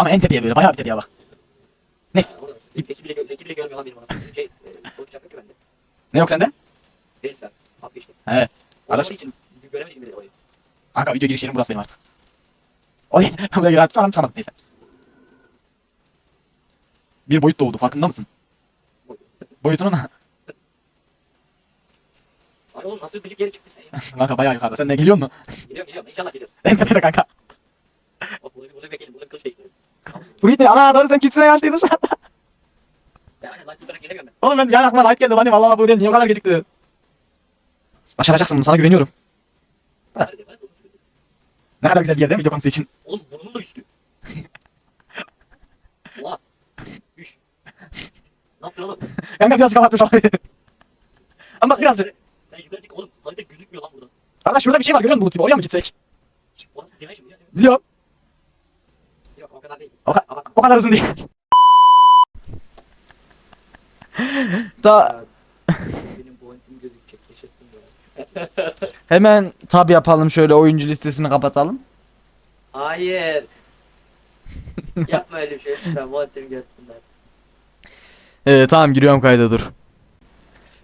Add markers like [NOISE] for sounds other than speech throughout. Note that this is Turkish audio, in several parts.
Ama en tepeye böyle bayağı bir tepeye bak. Neyse. Eki bile, eki bile görmüyor lan benim ona. Şey, e, yapıyor ki bende. Ne yok sende? Reisler. Hap işte. He. Arkadaş- için göremedim bile orayı. Kanka video giriş yerim burası benim artık. Oy [LAUGHS] buraya girer çalam çalamadık neyse. Bir boyut doğdu farkında mısın? Boyutunun Ay oğlum nasıl gıcık yeri çıktı sen ya. kanka bayağı yukarıda. Sen ne geliyor mu? Geliyorum geliyorum inşallah geliyorum. En tepede kanka. Bak burada, burada bekleyin burada kılıç değiştiriyorum. Da ana doğru sen kimsine yaşlıydın şu anda. Oğlum ben yani aklıma light geldi. Lan vallahi bu değil niye o kadar gecikti? Başaracaksın bunu sana güveniyorum. Ne kadar güzel bir yer değil mi video konusu için? Oğlum burnumun da üstü. [LAUGHS] Oha. Üş. Ne yaptın oğlum? Kanka biraz kapatmış olabilir. Ama bak birazcık. Sen çık oğlum. Harita gözükmüyor lan burada. Arkadaş şurada bir şey var görüyor musun bulut gibi? Oraya mı gitsek? Orası dimension ya. Biliyorum. O ka- o kadar uzun değil. da benim boyutum gözükecek. Yaşasın ya. Hemen tab yapalım şöyle oyuncu listesini kapatalım. Hayır. Yapma öyle bir şey. Lütfen boyutum görsünler. Ee, tamam giriyorum kayda dur.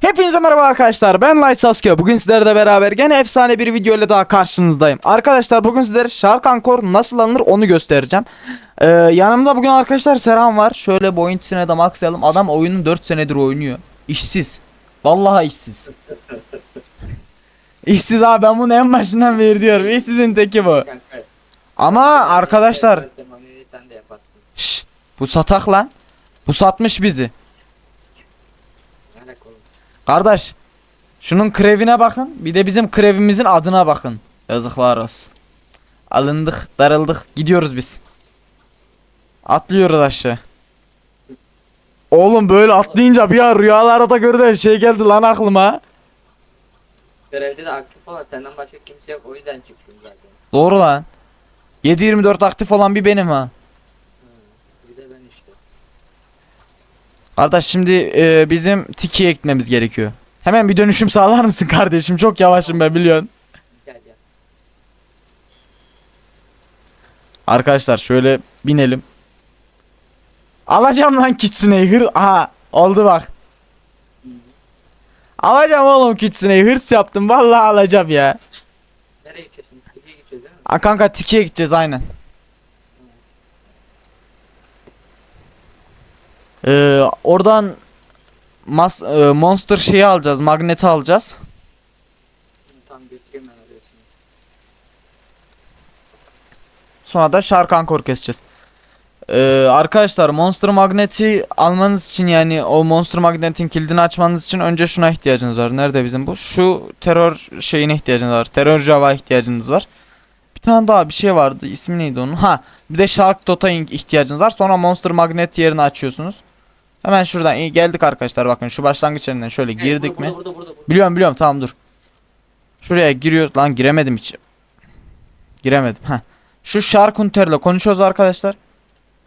Hepinize merhaba arkadaşlar ben Light Sasuke bugün sizlerle beraber gene efsane bir video ile daha karşınızdayım. Arkadaşlar bugün sizlere Shark Anchor nasıl alınır onu göstereceğim. Ee, Yanımda bugün arkadaşlar Serhan var. Şöyle boyuntisine de maxlayalım. Adam oyunu 4 senedir oynuyor. İşsiz. Vallahi işsiz. [LAUGHS] İşsiz abi ben bunu en başından beri diyorum. İşsizin teki bu. Ama arkadaşlar. Şş, bu satak lan. Bu satmış bizi? Kardeş şunun krevine bakın bir de bizim krevimizin adına bakın. Yazıklar olsun. Alındık darıldık gidiyoruz biz. Atlıyoruz aşağı. Oğlum böyle atlayınca bir an rüyalarda gördüğün şey geldi lan aklıma. Görevde de aktif olan senden başka kimse yok o yüzden çıktım zaten. Doğru lan. 7-24 aktif olan bir benim ha. Bir de ben işte. Kardeş şimdi e, bizim Tiki'ye gitmemiz gerekiyor. Hemen bir dönüşüm sağlar mısın kardeşim? Çok yavaşım ben biliyorsun. Arkadaşlar şöyle binelim. Alacağım lan Kitsune'yi hır. Aha oldu bak. Alacağım oğlum Kitsune'yi hırs yaptım. Vallahi alacağım ya. Nereye gideceğiz? Tiki'ye gideceğiz değil mi? Aa, kanka Tiki'ye gideceğiz aynen. Ee, oradan mas e, monster şeyi alacağız. Magneti alacağız. Ben oraya şimdi. Sonra da Shark Anchor keseceğiz. Ee, arkadaşlar Monster Magnet'i almanız için yani o Monster Magnet'in kilidini açmanız için önce şuna ihtiyacınız var. Nerede bizim bu? Şu terör şeyine ihtiyacınız var. Terör Java ihtiyacınız var. Bir tane daha bir şey vardı. İsmi neydi onun? Ha, bir de Shark Dota ihtiyacınız var. Sonra Monster Magnet yerini açıyorsunuz. Hemen şuradan iyi geldik arkadaşlar. Bakın şu başlangıç yerinden şöyle Evet, girdik burada, mi? Burada burada burada. Biliyorum biliyorum tamam dur. Şuraya giriyor lan giremedim hiç. Giremedim. Heh. Şu Shark ile konuşuyoruz arkadaşlar.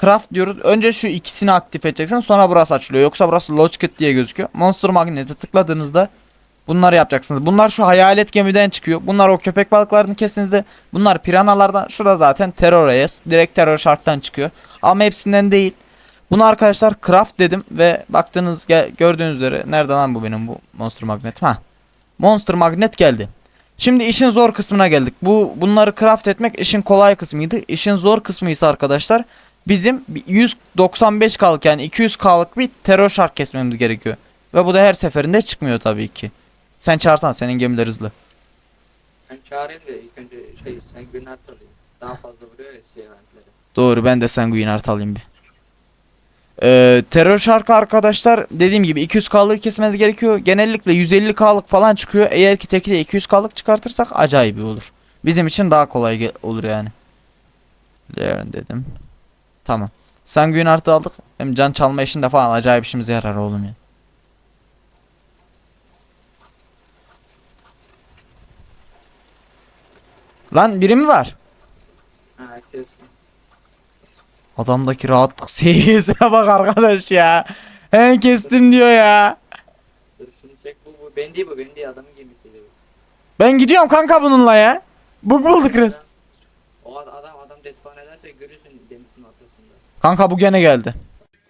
Craft diyoruz. Önce şu ikisini aktif edeceksin sonra burası açılıyor. Yoksa burası Lodgekit diye gözüküyor. Monster Magnet'e tıkladığınızda bunları yapacaksınız. Bunlar şu hayalet gemiden çıkıyor. Bunlar o köpek balıklarını kestiğinizde bunlar piranalardan. Şurada zaten Terror. Direkt Terror Shark'tan çıkıyor. Ama hepsinden değil. Bunu arkadaşlar craft dedim ve baktığınız gördüğünüz üzere nerede lan bu benim bu Monster Magnet? Ha. Monster Magnet geldi. Şimdi işin zor kısmına geldik. Bu bunları craft etmek işin kolay kısmıydı. İşin zor kısmı ise arkadaşlar bizim bir 195K'lık yani 200K'lık bir terör şark kesmemiz gerekiyor. Ve bu da her seferinde çıkmıyor tabii ki. Sen çağırsan senin gemiler hızlı. Ben çağırayım da ilk önce şey sen gün. Daha fazla vuruyor ya şey. Doğru ben de sen Guinart alayım bir. Ee, terör şarkı arkadaşlar dediğim gibi 200K'lık kesmeniz gerekiyor. Genellikle 150K'lık falan çıkıyor. Eğer ki teki de 200K'lık çıkartırsak acayip iyi olur. Bizim için daha kolay olur yani. Learn dedim. Tamam. Sen Guinart'ı aldık. Hem can çalma işinde falan acayip işimize yarar oğlum ya. Lan biri mi var? Ha açıyorsun. Adamdaki rahatlık [LAUGHS] seviyesine bak arkadaş ya. Hemen kestim diyor ya. Dur şunu çek bu bu ben değil bu ben değil adamın gemisiydi bu. Ben gidiyorum kanka bununla ya. Bug bulduk res. O ad- adam adam despawn ederse görürsün demisinin atı. arasında. Kanka bu gene geldi.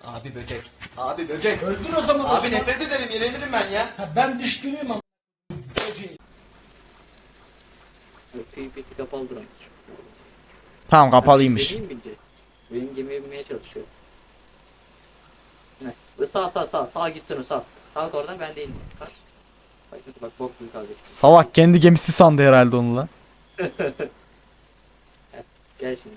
Abi böcek. Abi böcek. Öldür o zaman. Abi nefret ederim, yenilirim ben ya. Ha, ben düşkünüyüm ama. Yok, PvP'si kapalı duran. Tamam kapalıymış. Bince. Benim gemiye binmeye çalışıyor. Ne? Ve Sağ sağ sağ sağ gitsin o sağ. Kalk oradan ben de indim. Kalk. Bak bak bok gibi kalacak. Salak kendi gemisi sandı herhalde onu lan. [LAUGHS] Gel şimdi.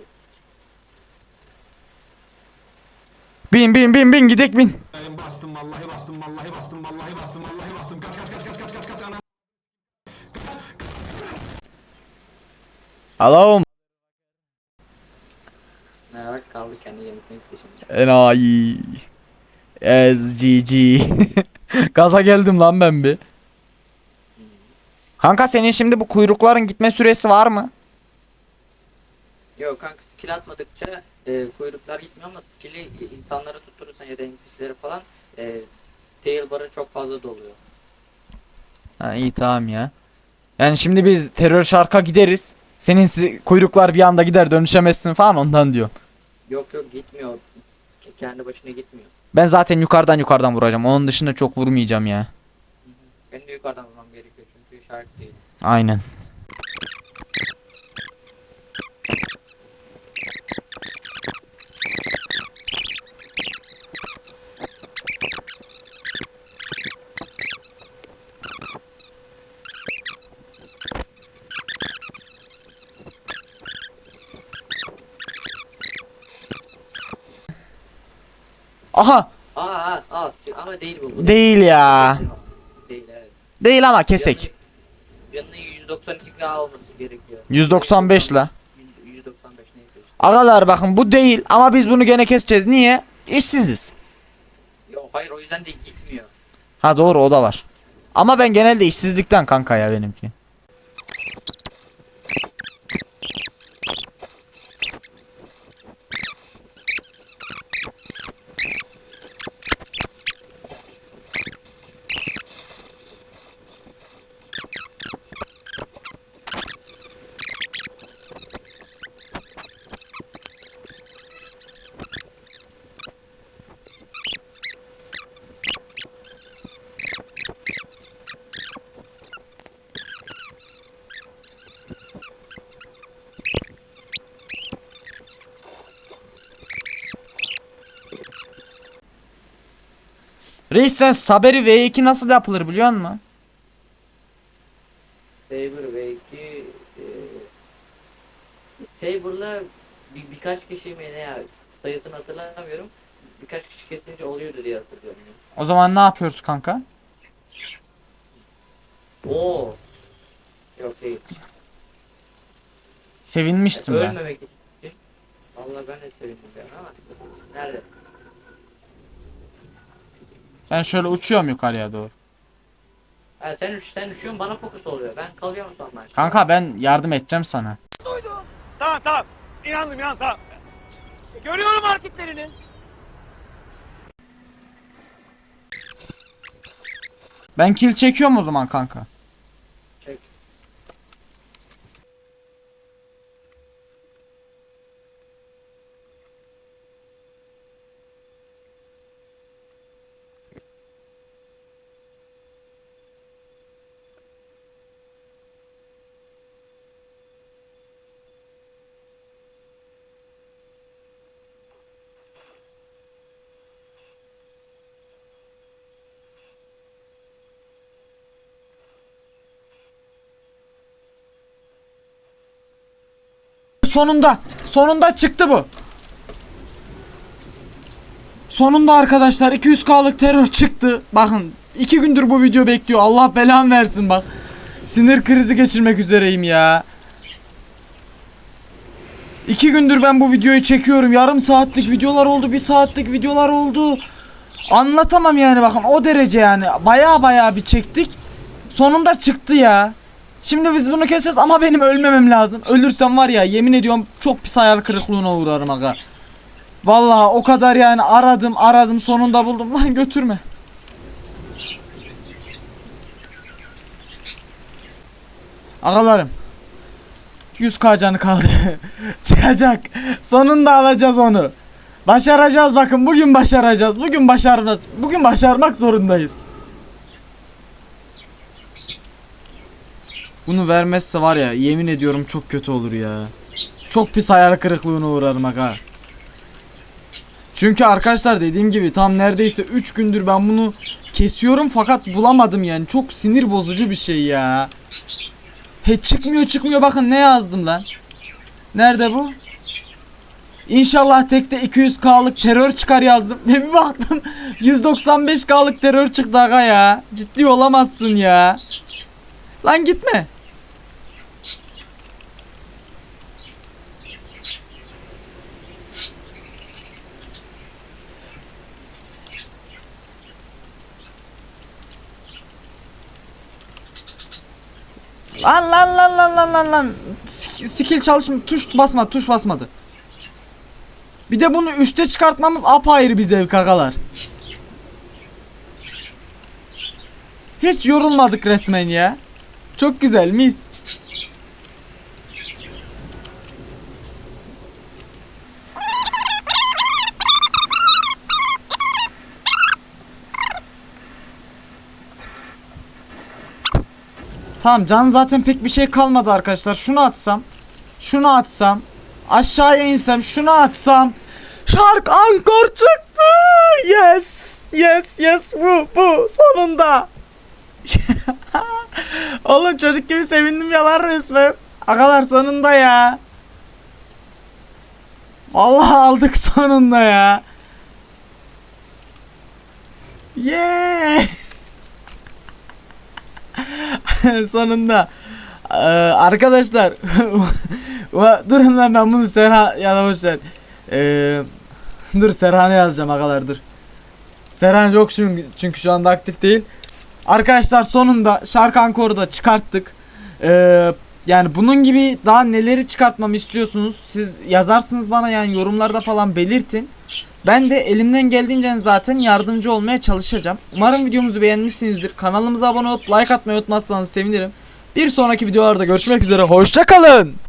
Bin bin bin bin gidek bin. Bastım vallahi bastım vallahi bastım vallahi bastım vallahi bastım kaç kaç kaç kaç kaç kaç kaç anam Hello. Ne bak kaldı kendi gemisine gitti şimdi. Enayi. SGG. [LAUGHS] Gaza geldim lan ben bir. Kanka senin şimdi bu kuyrukların gitme süresi var mı? Yok kanka skill atmadıkça e, kuyruklar gitmiyor ama skill'i insanları tutturursan ya da NPC'leri falan e, tail barı çok fazla doluyor. Ha iyi tamam ya. Yani şimdi biz terör şarka gideriz. Senin kuyruklar bir anda gider dönüşemezsin falan ondan diyor. Yok yok gitmiyor. Ke- Kendi başına gitmiyor. Ben zaten yukarıdan yukarıdan vuracağım. Onun dışında çok vurmayacağım ya. Benim de yukarıdan vurmam gerekiyor çünkü şarkı değil. Aynen. Aha Aa aa aa ama değil bu. bu değil ya. Değil evet. Değil ama kesek. Yanına 192k olması gerekiyor. 195 la. 195 neyse işte. Agalar bakın bu değil ama biz bunu gene keseceğiz. Niye? İşsiziz. Yok hayır o yüzden de gitmiyor. Ha doğru o da var. Ama ben genelde işsizlikten kanka ya benimki. Reis sen Saberi V2 nasıl yapılır biliyor musun? Saber belki e, Saber'la bir, birkaç kişi mi ne ya sayısını hatırlamıyorum. Birkaç kişi kesince oluyordu diye hatırlıyorum. O zaman ne yapıyoruz kanka? Oo. Yok değil. Sevinmiştim ben. Ölmemek için. Vallahi ben de sevindim yani ama nerede? Ben şöyle uçuyorum yukarıya doğru. Ha, sen üç sen üşüyorsun bana fokus oluyor. Ben kalıyorum sonra. Kanka ben yardım edeceğim sana. Tamam tamam inandım inandım tamam Görüyorum hareketlerini Ben kill çekiyorum o zaman kanka. Sonunda. Sonunda çıktı bu. Sonunda arkadaşlar 200k'lık terör çıktı. Bakın 2 gündür bu video bekliyor. Allah belamı versin bak. Sinir krizi geçirmek üzereyim ya. 2 gündür ben bu videoyu çekiyorum. Yarım saatlik videolar oldu. 1 saatlik videolar oldu. Anlatamam yani bakın o derece yani. Baya baya bir çektik. Sonunda çıktı ya. Şimdi biz bunu keseceğiz ama benim ölmemem lazım. Ölürsem var ya yemin ediyorum çok pis hayal kırıklığına uğrarım aga. Vallahi o kadar yani aradım aradım sonunda buldum. Lan götürme. Agalarım. 100k canı kaldı. [LAUGHS] Çıkacak. Sonunda alacağız onu. Başaracağız bakın bugün başaracağız. Bugün başaracağız. Bugün başarmak zorundayız. Bunu vermezse var ya yemin ediyorum çok kötü olur ya. Çok pis hayal kırıklığına uğrarım aga. Çünkü arkadaşlar dediğim gibi tam neredeyse 3 gündür ben bunu kesiyorum fakat bulamadım yani. Çok sinir bozucu bir şey ya. He çıkmıyor çıkmıyor bakın ne yazdım lan. Nerede bu? İnşallah tekte 200k'lık terör çıkar yazdım. Ve [LAUGHS] bir baktım 195k'lık terör çıktı aga ya. Ciddi olamazsın ya. Lan gitme. Lan lan lan lan lan lan lan. Sk- Skill çalışmıyor. Tuş basma, tuş basmadı. Bir de bunu 3'te çıkartmamız apayrı bir zevk agalar. Hiç yorulmadık resmen ya. Çok güzel mis. Tamam can zaten pek bir şey kalmadı arkadaşlar. Şunu atsam. Şunu atsam. Aşağıya insem. Şunu atsam. Shark Ankor çıktı. Yes. Yes yes bu bu sonunda. [LAUGHS] Oğlum çocuk gibi sevindim yalan resmen. Akalar sonunda ya. Vallahi aldık sonunda ya. Yeah. [LAUGHS] sonunda. Ee, arkadaşlar. [LAUGHS] Durun lan ben bunu Serhan ya. Ee, dur Serhan'a yazacağım agalar dur. Serhan yok çünkü, çünkü şu anda aktif değil. Arkadaşlar sonunda şarkı ankoru da çıkarttık. Ee, yani bunun gibi daha neleri çıkartmamı istiyorsunuz? Siz yazarsınız bana yani yorumlarda falan belirtin. Ben de elimden geldiğince zaten yardımcı olmaya çalışacağım. Umarım videomuzu beğenmişsinizdir. Kanalımıza abone olup like atmayı unutmazsanız sevinirim. Bir sonraki videolarda görüşmek üzere. Hoşçakalın.